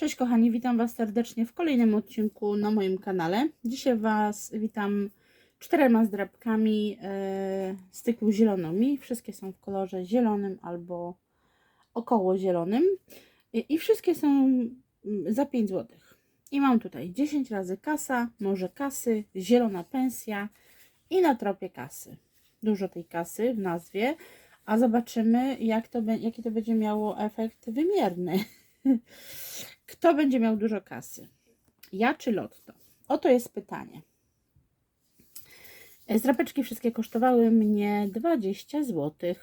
Cześć kochani, witam Was serdecznie w kolejnym odcinku na moim kanale. Dzisiaj Was witam czterema zdrabkami e, z cyklu zielonymi. Wszystkie są w kolorze zielonym albo około zielonym i, wszystkie są mm, za 5 zł. I mam tutaj 10 razy kasa, może kasy, zielona pensja i na tropie kasy. Dużo tej kasy w nazwie, a zobaczymy jak to, jaki to będzie miało efekt wymierny. Kto będzie miał dużo kasy? Ja czy Lotto? Oto jest pytanie. Zdrapeczki wszystkie kosztowały mnie 20 zł.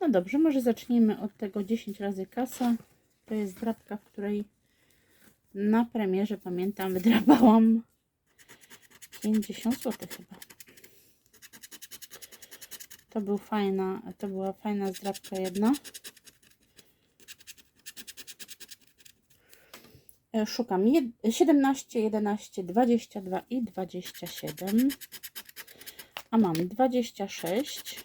No dobrze, może zacznijmy od tego 10 razy kasa. To jest drapka, w której na premierze, pamiętam, wydrapałam 50 zł chyba. To, był fajna, to była fajna zdrapka jedna. Szukam jed- 17, 11, 22 i 27. A mam 26,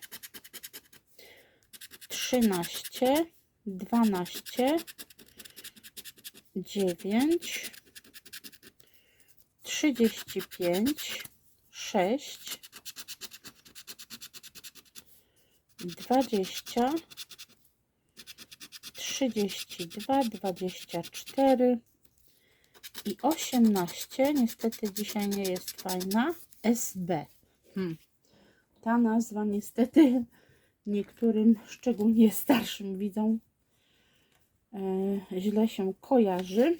13, 12, 9, 35, 6, 20, 32, 24 i 18. Niestety dzisiaj nie jest fajna. SB. Hmm. Ta nazwa niestety niektórym, szczególnie starszym widzom, e, źle się kojarzy.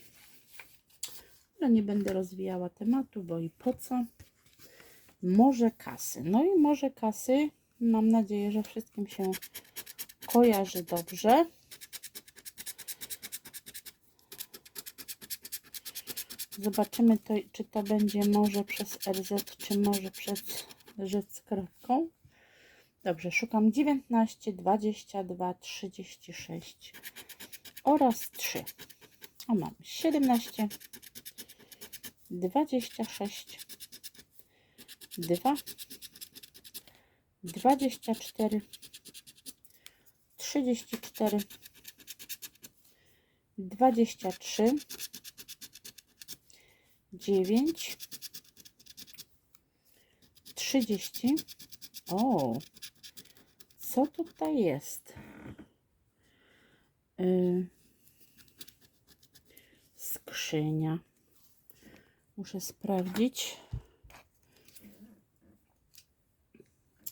Ale nie będę rozwijała tematu, bo i po co. Może kasy. No i może kasy. Mam nadzieję, że wszystkim się kojarzy dobrze. Zobaczymy, to, czy to będzie może przez RZ, czy może przez rzecz z kropką. Dobrze, szukam 19, 22, 36 oraz 3. O, mam 17, 26, 2, 24, 34, 23, 9, 30. O, co tutaj jest? Yy, skrzynia. Muszę sprawdzić.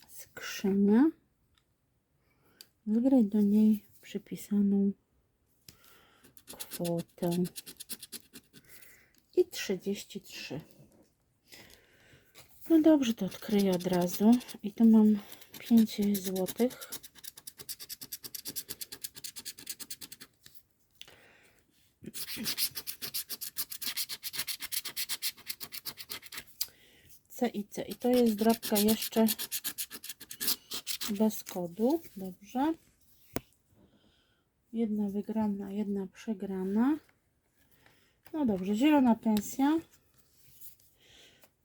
Skrzynia. Wygraj do niej przypisaną kwotę i 33. No dobrze, to odkryję od razu. I tu mam 5 złotych. C i C. I to jest drapka jeszcze bez kodu. Dobrze. Jedna wygrana, jedna przegrana. No dobrze, zielona pensja.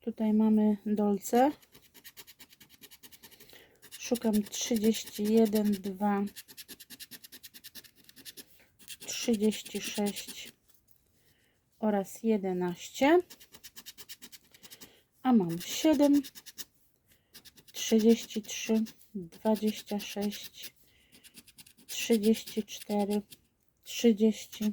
Tutaj mamy dolce. Szukam 31, 2, 36 oraz 11. A mam 7, 33, 26, 34, 30,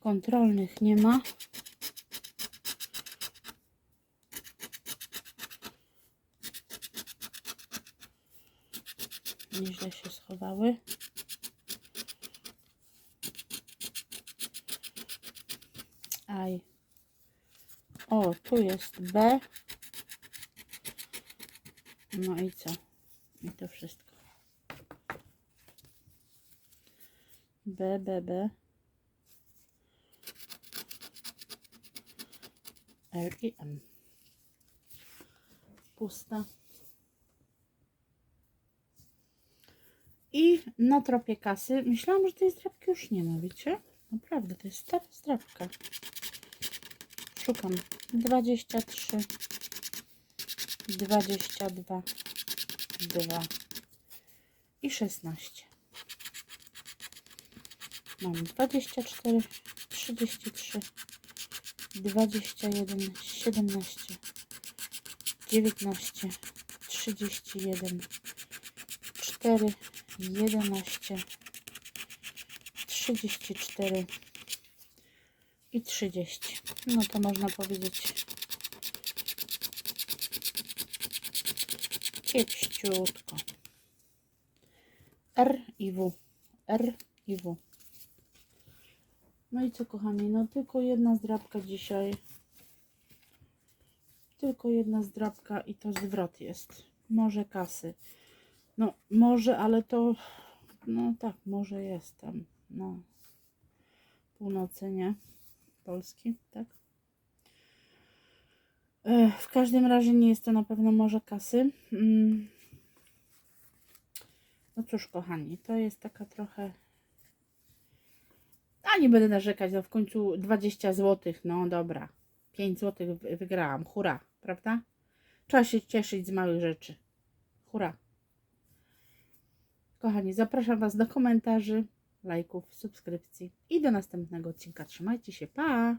Kontrolnych nie ma. Nieźle się schowały. Aj. O, tu jest B. No i co? I to wszystko. B, B, B. R i M. Pusta. I na tropie kasy. Myślałam, że tej zdrabki już nie ma, wiecie? Naprawdę, to jest stara zdrabka. Szukam. 23, 22, 2 i 16. Mam 24, 33, 21, 17, 19, 31, 4, 11, 34 i 30. No to można powiedzieć kiepściutko. R i W. R i W. No i co kochani, no tylko jedna zdrabka dzisiaj. Tylko jedna zdrabka i to zwrot jest. Może kasy. No może, ale to no tak, może jest tam. No. Północy, nie? Polski, tak? W każdym razie nie jest to na pewno może kasy. Mm. No cóż, kochani, to jest taka trochę. Nie będę narzekać, no w końcu 20 zł. No dobra, 5 zł wy- wygrałam. Hura, prawda? Trzeba się cieszyć z małych rzeczy. Hura. Kochani, zapraszam Was do komentarzy, lajków, subskrypcji i do następnego odcinka. Trzymajcie się, pa!